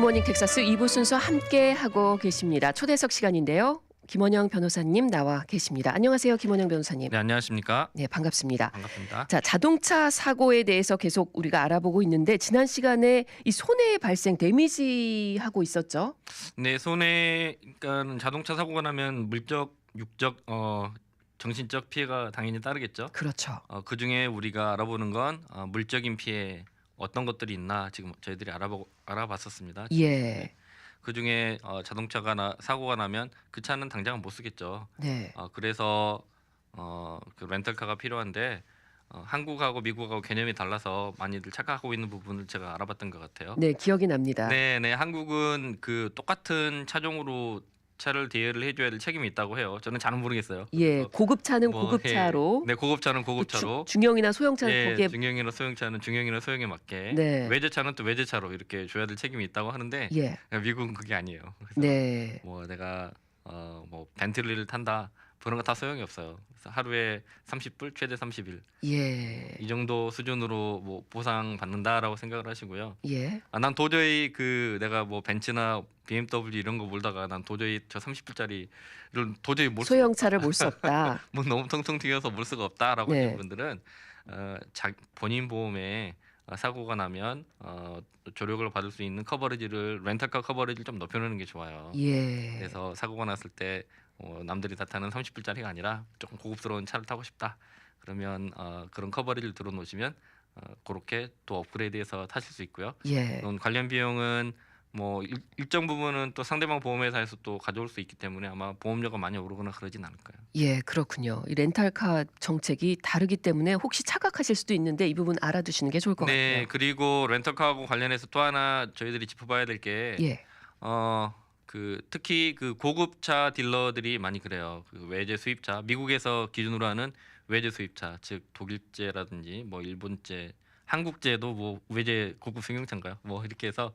굿모닝 텍사스 2부 순서 함께 하고 계십니다. 초대석 시간인데요. 김원영 변호사님 나와 계십니다. 안녕하세요, 김원영 변호사님. 네 안녕하십니까 네, 반갑습니다. 반갑습니다. 자, 자동차 사고에 대해서 계속 우리가 알아보고 있는데 지난 시간에 이 손해 발생 데미지 하고 있었죠. 네 손해 그러니까 자동차 사고가 나면 물적, 육적, 어 정신적 피해가 당연히 따르겠죠. 그렇죠. 어, 그 중에 우리가 알아보는 건 어, 물적인 피해 어떤 것들이 있나 지금 저희들이 알아보 알아봤었습니다. 예. 그 중에 어, 자동차가 나, 사고가 나면 그 차는 당장은 못 쓰겠죠. 네. 어, 그래서 어, 그 렌탈카가 필요한데 어, 한국하고 미국하고 개념이 달라서 많이들 착각하고 있는 부분을 제가 알아봤던 것 같아요. 네, 기억이 납니다. 네, 네. 한국은 그 똑같은 차종으로 차를 대여를 해줘야 될 책임이 있다고 해요. 저는 잘은 모르겠어요. 예, 어, 고급차는 뭐 고급차로, 해- 네, 고급차는 그 고급차로. 주- 중형이나 소형차는 예, 거기에 중형이나 소형차는 중형이나 소형에 맞게. 네. 외제차는 또 외제차로 이렇게 줘야 될 책임이 있다고 하는데 예. 미국은 그게 아니에요. 네. 뭐 내가 어뭐 벤틀리를 탄다 그런 거 다 소용이 없어요. 그래서 하루에 30불 최대 30일 예. 이 정도 수준으로 뭐 보상 받는다라고 생각을 하시고요. 예. 아, 난 도저히 그 내가 뭐 벤츠나 BMW 이런 거 몰다가 난 도저히 저 30불짜리를 도저히 몰 수, 소형차를 몰 수 없다. 뭐 너무 텅텅 튀어서 몰 수가 없다라고 네. 하시는 분들은 어, 자, 본인 보험에 어, 사고가 나면 어, 조력을 받을 수 있는 커버리지를 렌탈카 커버리지를 좀 높여놓는 게 좋아요. 예. 그래서 사고가 났을 때 어, 남들이 다 타는 30불짜리가 아니라 조금 고급스러운 차를 타고 싶다. 그러면 어, 그런 커버리지를 들어놓으시면 어, 그렇게 또 업그레이드해서 타실 수 있고요. 예. 관련 비용은 뭐 일, 일정 부분은 또 상대방 보험회사에서 또 가져올 수 있기 때문에 아마 보험료가 많이 오르거나 그러진 않을 거예요. 예, 그렇군요. 이 렌탈카 정책이 다르기 때문에 혹시 착각하실 수도 있는데 이 부분 알아두시는 게 좋을 것 네, 같아요. 그리고 렌터카하고 관련해서 또 하나 저희들이 짚어봐야 될게 예. 어, 그 특히 그 고급차 딜러들이 많이 그래요. 그 외제 수입차, 미국에서 기준으로 하는 외제 수입차, 즉 독일제라든지 뭐 일본제, 한국제도 뭐 외제 고급 승용차인가요? 뭐 이렇게 해서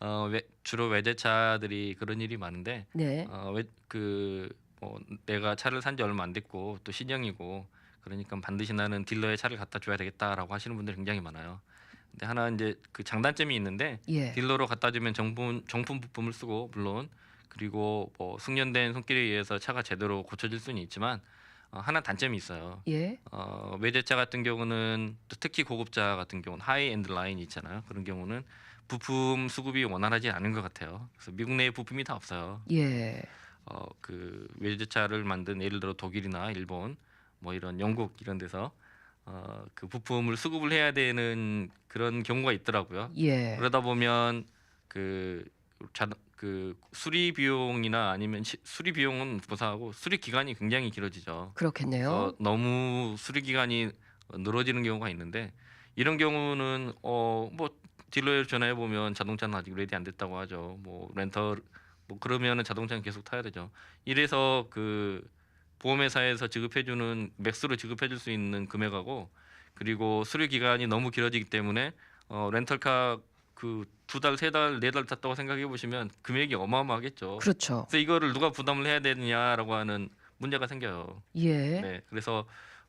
어, 외, 주로 외제차들이 그런 일이 많은데 네. 어, 그뭐 내가 차를 산 지 얼마 안 됐고 또 신형이고 그러니까 반드시 나는 딜러에 차를 갖다 줘야 되겠다라고 하시는 분들이 굉장히 많아요. 근데 하나 이제 그 장단점이 있는데 예. 딜러로 갖다 주면 정품 정품 부품을 쓰고 물론 그리고 뭐 숙련된 손길에 의해서 차가 제대로 고쳐질 수는 있지만 어, 하나 단점이 있어요. 예. 어, 외제차 같은 경우는 또 특히 고급차 같은 경우는 하이 엔드 라인 있잖아요. 그런 경우는 부품 수급이 원활하지 않은 것 같아요. 그래서 미국 내에 부품이 다 없어요. 예. 어, 그 외제차를 만든 예를 들어 독일이나 일본 뭐 이런 영국 이런 데서 어, 그 부품을 수급을 해야 되는 그런 경우가 있더라고요. 예. 그러다 보면 그, 자, 그 수리 비용이나 아니면 시, 수리 비용은 보상하고 수리 기간이 굉장히 길어지죠. 그렇겠네요. 너무 수리 기간이 늘어지는 경우가 있는데 이런 경우는 어뭐 딜러에 전화해 보면 자동차는 아직 레디 안 됐다고 하죠. 뭐 렌터 뭐 그러면은 자동차는 계속 타야 되죠. 이래서 그 보험회사에서 지급해주는 맥스로 지급해줄 수 있는 금액하고 그리고 수리 기간이 너무 길어지기 때문에 어 렌털카 그 두 달, 세 달, 네 달 탔다고 생각해 보시면 금액이 어마어마하겠죠. 그렇죠. 그래서 이거를 누가 부담을 해야 되느냐라고 하는 문제가 생겨요. 예. 네, 그래서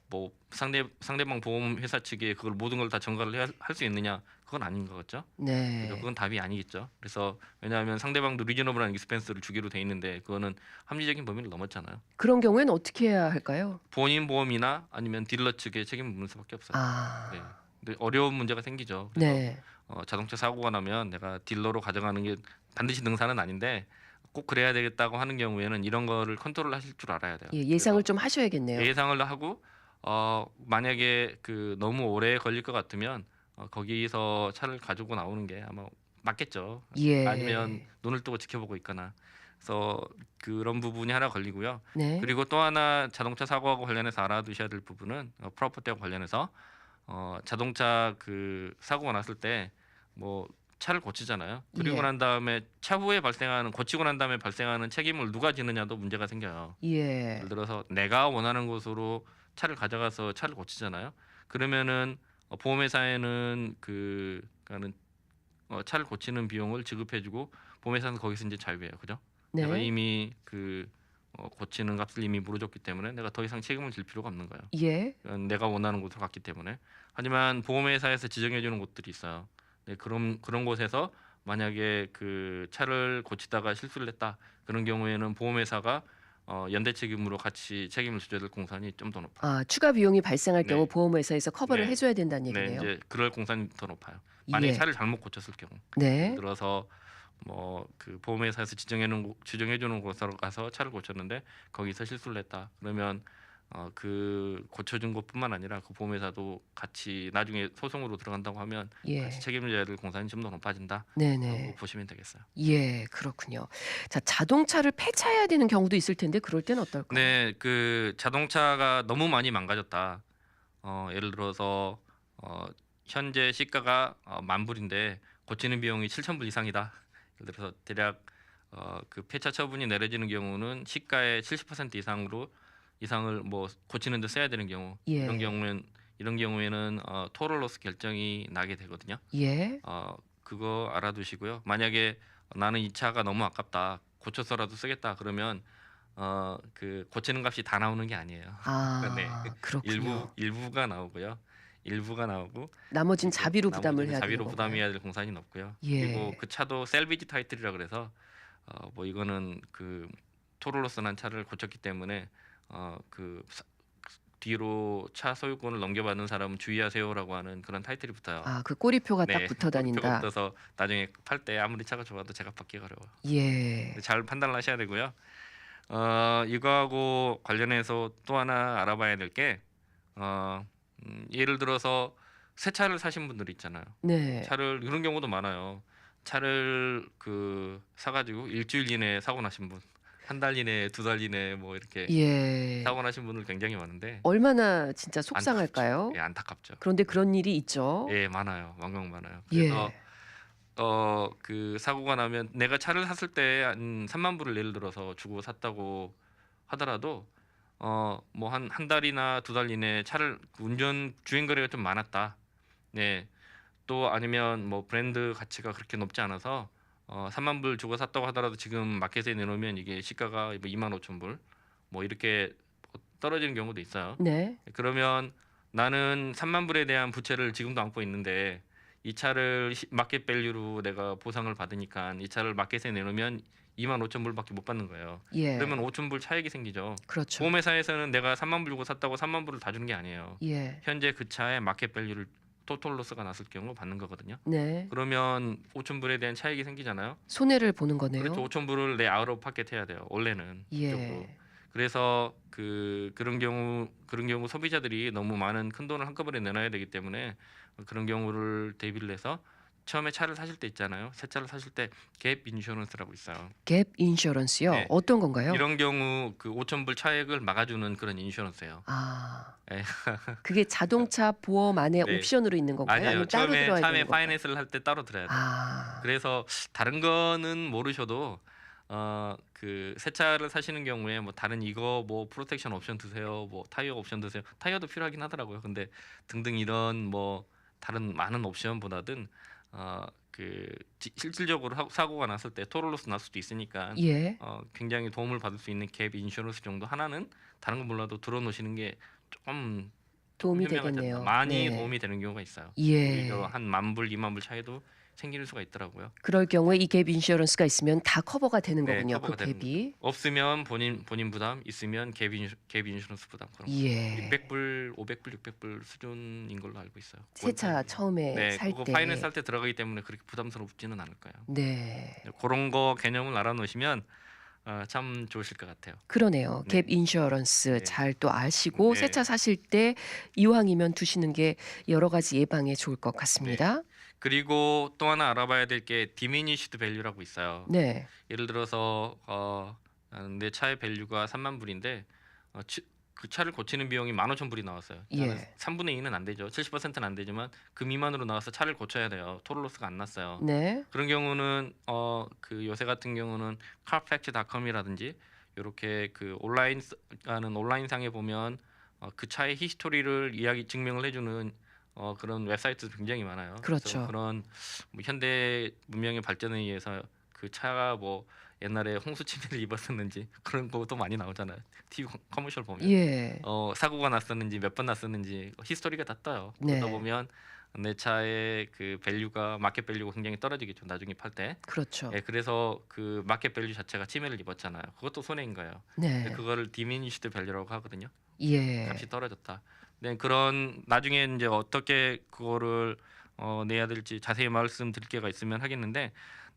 뭐 상대 상대방 보험 회사 측에 그걸 모든 걸 다 전가를 할 수 있느냐 그건 아닌 것 같죠. 네. 그래서 그건 답이 아니겠죠. 그래서 왜냐하면 상대방도 리저너블한 익스펜스를 주기로 돼 있는데 그거는 합리적인 범위를 넘었잖아요. 그런 경우에는 어떻게 해야 할까요? 본인 보험이나 아니면 딜러 측에 책임을 묻는 수밖에 없어요. 아. 네. 근데 어려운 문제가 생기죠. 그래서 네. 어, 자동차 사고가 나면 내가 딜러로 가져가는 게 반드시 능사는 아닌데 꼭 그래야 되겠다고 하는 경우에는 이런 거를 컨트롤 하실 줄 알아야 돼요. 예, 예상을 좀 하셔야겠네요. 예상을 하고 어 만약에 그 너무 오래 걸릴 것 같으면 어, 거기서 차를 가지고 나오는 게 아마 맞겠죠. 예. 아니면 눈을 뜨고 지켜보고 있거나. 그래서 그런 부분이 하나 걸리고요. 네. 그리고 또 하나 자동차 사고하고 관련해서 알아두셔야 될 부분은 어, 프로퍼티와 관련해서 어, 자동차 그 사고가 났을 때 뭐 차를 고치잖아요. 그리고 예. 난 다음에 차후에 발생하는 고치고 난 다음에 발생하는 책임을 누가 지느냐도 문제가 생겨요. 예. 예를 들어서 내가 원하는 곳으로 차를 가져가서 차를 고치잖아요. 그러면은 어, 보험회사에는 그 그러니까는 어, 차를 고치는 비용을 지급해주고 보험회사는 거기서 이제 자유해요, 그죠? 내가 네. 이미 그 어, 고치는 값을 이미 물어줬기 때문에 내가 더 이상 책임을 질 필요가 없는 거예요. 예. 어, 내가 원하는 곳으로 갔기 때문에. 하지만 보험회사에서 지정해주는 곳들이 있어요. 네, 그런 그런 곳에서 만약에 그 차를 고치다가 실수를 했다 그런 경우에는 보험회사가 어, 연대 책임으로 같이 책임을 져야 될 공산이 좀 더 높아요. 아, 추가 비용이 발생할 네. 경우 보험회사에서 커버를 네. 해줘야 된다는 네, 얘기네요. 이제 그럴 공산이 더 높아요. 만약 에 예. 차를 잘못 고쳤을 경우. 네. 들어서 뭐 그 보험회사에서 지정해 놓은 지정해 주는 곳으로 가서 차를 고쳤는데 거기서 실수를 했다. 그러면 어 그 고쳐준 것뿐만 아니라 그 보험회사도 같이 나중에 소송으로 들어간다고 하면 예. 같이 책임져야 될 공산이 좀 더 높아진다. 네네. 보시면 되겠어요. 예, 그렇군요. 자, 자동차를 폐차해야 되는 경우도 있을 텐데 그럴 때는 어떨까요? 네, 그 자동차가 너무 많이 망가졌다. 어, 예를 들어서 어, 현재 시가가 어, 만 불인데 고치는 비용이 7천 불 이상이다. 예를 들어서 대략 어, 그 폐차 처분이 내려지는 경우는 시가의 70% 이상으로 이상을 뭐 고치는 데 써야 되는 경우 예. 이런 경우는 이런 경우에는 어, 토럴로스 결정이 나게 되거든요. 예. 어 그거 알아두시고요. 만약에 나는 이 차가 너무 아깝다 고쳐서라도 쓰겠다 그러면 어 그 고치는 값이 다 나오는 게 아니에요. 아, 네. 그렇군요. 일부 일부가 나오고요. 일부가 나오고 나머진 자비로 부담을 해야 자비로 부담해야 될 공산이 높고요. 예. 그리고 그 차도 셀비지 타이틀이라 그래서 어 뭐 이거는 그 토로로스 난 차를 고쳤기 때문에 어 그 뒤로 차 소유권을 넘겨받는 사람은 주의하세요라고 하는 그런 타이틀이 붙어요. 아, 그 꼬리표가 딱 네, 붙어 표가 다닌다. 붙어서 나중에 팔 때 아무리 차가 좋아도 제가 받기가 어려워요. 예. 잘 판단을 하셔야 되고요. 어, 이거하고 관련해서 또 하나 알아봐야 될 게 어, 음, 예를 들어서 새 차를 사신 분들 있잖아요. 네. 차를 이런 경우도 많아요. 차를 그 사가지고 일주일 이내에 사고 나신 분, 한 달 이내, 두달 이내 뭐 이렇게 예. 사고 나신 분들 굉장히 많은데 얼마나 진짜 속상할까요? 예, 안타깝죠. 그런데 그런 일이 있죠. 예, 많아요. 왕왕 많아요. 예. 그래서 어그 사고가 나면 내가 차를 샀을 때 한 3만 불을 예를 들어서 주고 샀다고 하더라도 어 뭐 한 한 달이나 두 달 이내 차를 그 운전 주행 거리가 좀 많았다. 네. 또 아니면 뭐 브랜드 가치가 그렇게 높지 않아서 어 3만 불 주고 샀다고 하더라도 지금 마켓에 내놓으면 이게 시가가 뭐 2만 5천 불 뭐 이렇게 떨어지는 경우도 있어요. 네. 그러면 나는 3만 불에 대한 부채를 지금도 안고 있는데 이 차를 시- 마켓 밸류로 내가 보상을 받으니까 이 차를 마켓에 내놓으면 2만 5천 불밖에 못 받는 거예요. 예. 그러면 5천 불 차익이 생기죠. 그렇죠. 보험회사에서는 내가 3만 불 주고 샀다고 3만 불을 다 주는 게 아니에요. 예. 현재 그 차의 마켓 밸류를 토탈 로스가 났을 경우 받는 거거든요. 네. 그러면 5천 불에 대한 차익이 생기잖아요. 손해를 보는 거네요. 그렇죠. 5천 불을 내 아웃 파켓 해야 돼요. 원래는. 예. 그래서 그 그런 경우 그런 경우 소비자들이 너무 많은 큰 돈을 한꺼번에 내놔야 되기 때문에 그런 경우를 대비를 해서 처음에 차를 사실 때 있잖아요. 새 차를 사실 때 갭 인슈런스라고 있어요. 갭 인슈런스요. 네. 어떤 건가요? 이런 경우 그 5천 불 차액을 막아주는 그런 인슈런스예요. 아. 예. 그게 자동차 보험 안에 네. 옵션으로 있는 건가요? 아니면 따로 처음에 들어야 처음에 되는 건가요? 파이낸스를 할 때 따로 들어야 돼요. 아. 그래서 다른 거는 모르셔도 어 그새 차를 사시는 경우에 뭐 다른 이거 뭐 프로텍션 옵션 드세요 뭐 타이어 옵션 드세요 타이어도 필요하긴 하더라고요 근데 등등 이런 뭐 다른 많은 옵션보다든 어그 실질적으로 하- 사고가 났을 때 토롤로스 날 수도 있으니까 예. 어 굉장히 도움을 받을 수 있는 갭 인슈런스 정도 하나는 다른 건 몰라도 들어놓으시는 게 조금 도움이 현명하지. 되겠네요. 많이 네. 도움이 되는 경우가 있어요. 예. 오히려 한만 불, 이만 불 차이도 생길 수가 있더라고요. 그럴 경우에 이 갭 인슈런스가 있으면 다 커버가 되는 네, 거군요. 커버가 그 되는 갭이. 없으면 본인 본인 부담, 있으면 갭, 인슈, 갭 인슈런스 부담 그런 거. 예. 600불, 500불, 600불 수준인 걸로 알고 있어요. 새차 처음에 네, 살 그거 때. 파이낸스 할 때 들어가기 때문에 그렇게 부담스럽지는 않을 거예요. 네. 그런 거 개념을 알아놓으시면 어, 참 좋으실 것 같아요. 그러네요. 네. 갭 인슈런스 네. 잘 또 아시고 네. 새 차 사실 때 이왕이면 두시는 게 여러 가지 예방에 좋을 것 같습니다. 그리고 또 하나 알아봐야 될 게 디미니시드 밸류라고 있어요. 네. 예를 들어서 어, 내 차의 밸류가 3만 불인데 어, 치- 그 차를 고치는 비용이 15,000불이 나왔어요. 예. 3분의 2는 안 되죠. 70%는 안 되지만 그 미만으로 나와서 차를 고쳐야 돼요. 토롤로스가 안 났어요. 네. 그런 경우는 어 그 요새 같은 경우는 carfax.com이라든지 이렇게 그 온라인 스- 하는 온라인 상에 보면 어, 그 차의 히스토리를 이야기 증명을 해주는 어, 그런 웹사이트 굉장히 많아요. 그렇죠. 그래서 그런 뭐 현대 문명의 발전에 의해서 그 차가 뭐 옛날에 홍수 침해를 입었었는지 그런 것도 많이 나오잖아요. TV 커- 커머셜 보면 예. 어, 사고가 났었는지 몇 번 났었는지 히스토리가 다 떠요. 네. 그러다 보면 내 차의 그 밸류가 마켓 밸류가 굉장히 떨어지겠죠. 나중에 팔 때. 그렇죠. 예, 그래서 그 마켓 밸류 자체가 침해를 입었잖아요. 그것도 손해인 거예요. 네. 그거를 디미니시드 밸류라고 하거든요. 예. 값이 떨어졌다. 네, 그런 나중에 이제 어떻게 그거를 어, 내야 될지 자세히 말씀드릴 게가 있으면 하겠는데,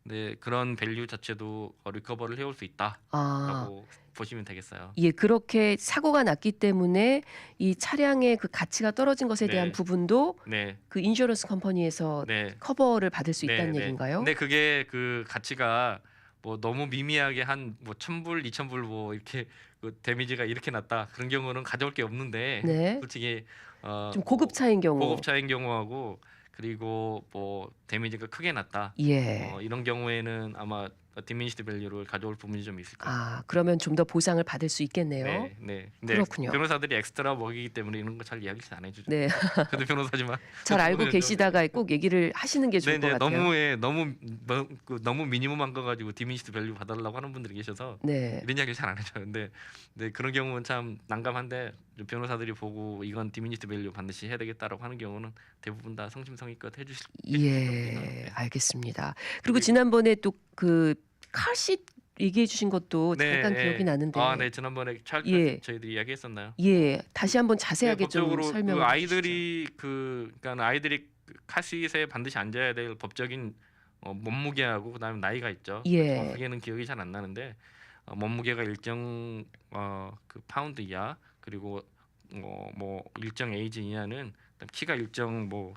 네 그런 밸류 자체도 어, 리커버를 해올 수 있다라고 아. 보시면 되겠어요. 예, 그렇게 사고가 났기 때문에 이 차량의 그 가치가 떨어진 것에 대한 네. 부분도 네, 그 인슈런스 컴퍼니에서 네. 커버를 받을 수 있다는 네, 네. 얘기인가요? 근데 그게 그 가치가 뭐 너무 미미하게 한뭐 천불, 이천불 뭐 이렇게 그 데미지가 이렇게 났다 그런 경우는 가져올 게 없는데 네. 솔직히 어, 좀 고급 차인 경우. 뭐 고급차인 경우하고 그리고 뭐 데미지가 크게 났다 예. 어, 이런 경우에는 아마 디미니시드 밸류를 가져올 부분이 좀 있을 거예요. 아, 그러면 좀 더 보상을 받을 수 있겠네요. 네, 네. 근데 그렇군요. 변호사들이 엑스트라 먹이기 때문에 이런 거 잘 이야기 안 해주죠. 네. 저도 변호사지만 잘 알고 계시다가 꼭 얘기를 하시는 게 네, 좋을 것 네, 같아요. 너무 예, 너무 너, 그, 너무 미니멈한 거 가지고 디미니시드 밸류 받으려고 하는 분들이 계셔서 네. 이런 이야기 를 잘 안 해줘요. 근데 네, 그런 경우는 참 난감한데 변호사들이 보고 이건 디미니시드 밸류 반드시 해야 되겠다라고 하는 경우는 대부분 다 성심성의껏 해주실 예, 알겠습니다. 그리고 지난번에 또그 칼시 얘기해 주신 것도 잠깐 네, 기억이 예. 나는데 아, 네 지난번에 찰 예. 저희들이 이야기했었나요? 예, 다시 한번 자세하게 네, 좀 설명을 그. 아이들이 그 그러니까 아이들이 그 카시트에 반드시 앉아야 될 법적인 어, 몸무게하고 그다음에 나이가 있죠. 예. 정확하게는 기억이 잘 안 나는데 어, 몸무게가 일정 어, 그 파운드 이하 그리고 어, 뭐 일정 에이지 이하는 키가 일정 뭐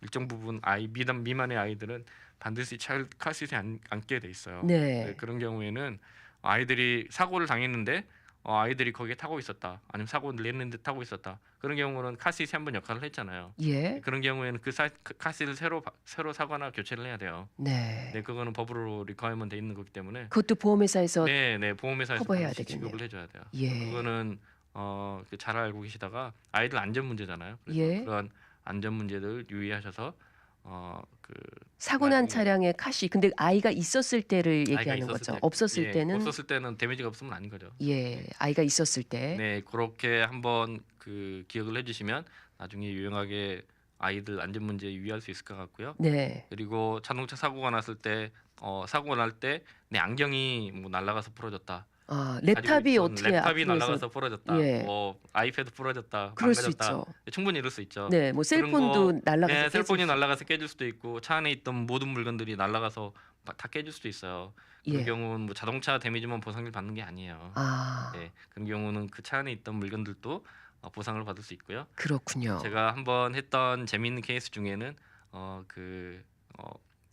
일정 부분 아이 미단 미만의 아이들은 반드시 차일 카시트에 앉, 앉게 돼 있어요. 네. 네, 그런 경우에는 아이들이 사고를 당했는데 어, 아이들이 거기에 타고 있었다. 아니면 사고를 냈는데 타고 있었다. 그런 경우는 카시트이 한번 역할을 했잖아요. 예. 그런 경우에는 그, 사, 그 카시트를 새로 바- 새로 사거나 교체를 해야 돼요. 네. 네, 그거는 법으로 리ኳ어먼 돼 있는 거기 때문에 그것도 보험회사에서 네, 네, 보험회사에서. 지급을 해 줘야 돼요. 예. 그거는 어, 그잘 알고 계시다가 아이들 안전 문제잖아요. 그래서 예. 그런 안전 문제들 유의하셔서 어, 그 사고 난 차량의 카시 근데 아이가 있었을 때를 아이가 얘기하는 있었을 거죠. 때- 없었을 예, 때는 없었을 때는 데미지가 없으면 아닌 거죠. 예, 아이가 있었을 때 네, 그렇게 한번 그 기억을 해주시면 나중에 유용하게 아이들 안전 문제에 유의할 수 있을 것 같고요. 네. 그리고 자동차 사고가 났을 때 어, 사고가 날 때 내 안경이 뭐 날아가서 부러졌다. 아, 가지고 랩탑이 있던 어떻게 랩탑이 앞으로서 날아가서 부러졌다. 예. 뭐 아이패드 부러졌다. 그럴 수 망가졌다. 있죠. 충분히 이럴 수 있죠. 네, 뭐 그런 셀폰도 거- 날아가서 네, 깨질 셀폰이 수- 날아가서 깨질 수도 있고 차 안에 있던 모든 물건들이 날아가서 바- 다 깨질 수도 있어요. 그런 예. 경우는 뭐 자동차 데미지만 보상을 받는 게 아니에요. 아, 네, 그런 경우는 그 차 안에 있던 물건들도 어, 보상을 받을 수 있고요. 그렇군요. 제가 한번 했던 재미있는 케이스 중에는 어그 어,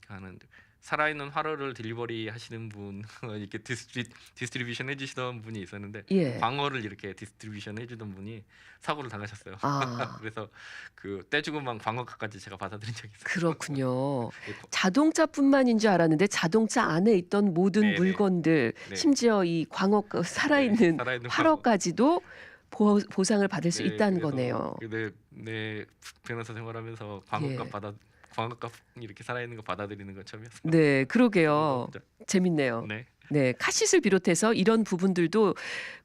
하는 살아있는 화로를 딜리버리 하시는 분 이렇게 디스트리, 디스트리뷰션 해주시던 분이 있었는데 예. 광어를 이렇게 디스트리뷰션 해주던 분이 사고를 당하셨어요. 아, 그래서 그 떼주고만 광어까지 제가 받아들인 적이 있어요. 그렇군요. 예, 거- 자동차뿐만인 줄 알았는데 자동차 안에 있던 모든 네네. 물건들, 네. 심지어 이 광어 네, 살아있는 살아있는 화로까지도 보, 보상을 받을 수 네, 있다는 거네요. 네, 네 변호사 생활하면서 광어값 예. 받아 광어값 이렇게 살아있는 거 받아들이는 건 처음이었어요. 네, 그러게요. 진짜. 재밌네요. 네. 네, 카시트를 비롯해서 이런 부분들도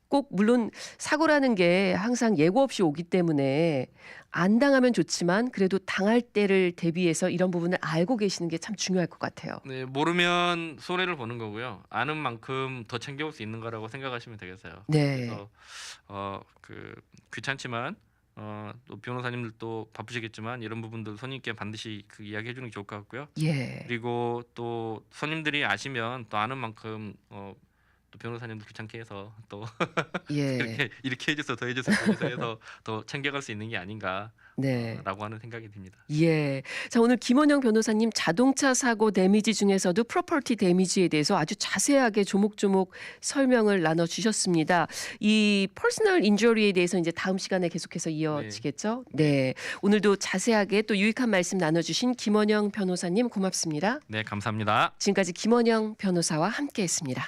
꼭 물론 사고라는 게 항상 예고 없이 오기 때문에 안 당하면 좋지만 그래도 당할 때를 대비해서 이런 부분을 알고 계시는 게 참 중요할 것 같아요. 네, 모르면 손해를 보는 거고요. 아는 만큼 더 챙겨올 수 있는 거라고 생각하시면 되겠어요. 네. 그래서 어 그 귀찮지만 어 또 변호사님들도 바쁘시겠지만 이런 부분들 손님께 반드시 그 이야기해 주는 게 좋을 것 같고요. 예. 그리고 또 손님들이 아시면 또 아는 만큼 어 또 변호사님도 귀찮게 해서 또 예. 이렇게 이렇게 해줘서 더 해줘서 더 해줘서 해서 더 챙겨갈 수 있는 게 아닌가라고 네. 하는 생각이 듭니다. 예. 자, 오늘 김원영 변호사님 자동차 사고 데미지 중에서도 프로퍼티 데미지에 대해서 아주 자세하게 조목조목 설명을 나눠 주셨습니다. 이 퍼스널 인저리에 대해서 이제 다음 시간에 계속해서 이어지겠죠? 네. 오늘도 자세하게 또 유익한 말씀 나눠 주신 김원영 변호사님 고맙습니다. 네, 감사합니다. 지금까지 김원영 변호사와 함께 했습니다.